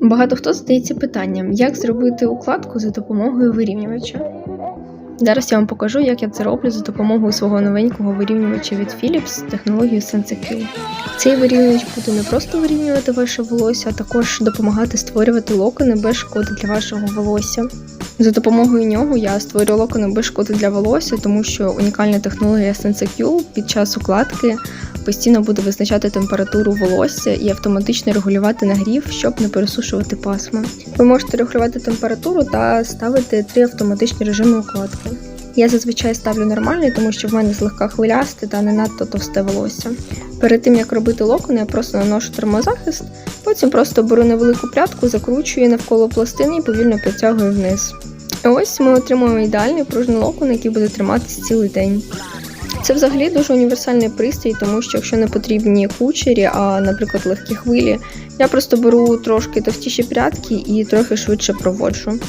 Багато хто задається питанням, як зробити укладку за допомогою вирівнювача. Зараз я вам покажу, як я це роблю за допомогою свого новенького вирівнювача від Philips з технологією SenseQ. Цей вирівнювач буде не просто вирівнювати ваше волосся, а також допомагати створювати локони без шкоди для вашого волосся. За допомогою нього я створю локони без шкоди для волосся, тому що унікальна технологія SenseQ під час укладки постійно буде визначати температуру волосся і автоматично регулювати нагрів, щоб не пересушувати пасма. Ви можете регулювати температуру та ставити три автоматичні режими укладки. Я зазвичай ставлю нормальний, тому що в мене злегка хвилясте та не надто товсте волосся. Перед тим як робити локони, я просто наношу термозахист, потім просто беру невелику прядку, закручую навколо пластини і повільно підтягую вниз. І ось ми отримуємо ідеальний пружний локон, який буде триматися цілий день. Це взагалі дуже універсальний пристрій, тому що якщо не потрібні кучері, а, наприклад, легкі хвилі, я просто беру трошки товстіші прядки і трохи швидше проводжу.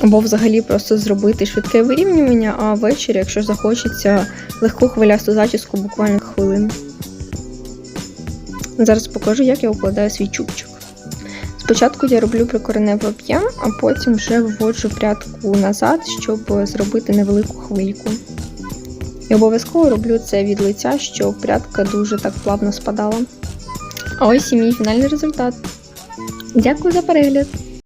Або взагалі просто зробити швидке вирівнювання, а ввечері, якщо захочеться легку хвилясту зачіску, буквально хвилин. Зараз покажу, як я укладаю свій чубчик. Спочатку я роблю прикореневий об'єм, а потім вже виводжу прядку назад, щоб зробити невелику хвильку. І обов'язково роблю це від лиця, щоб прядка дуже так плавно спадала. А ось і мій фінальний результат. Дякую за перегляд!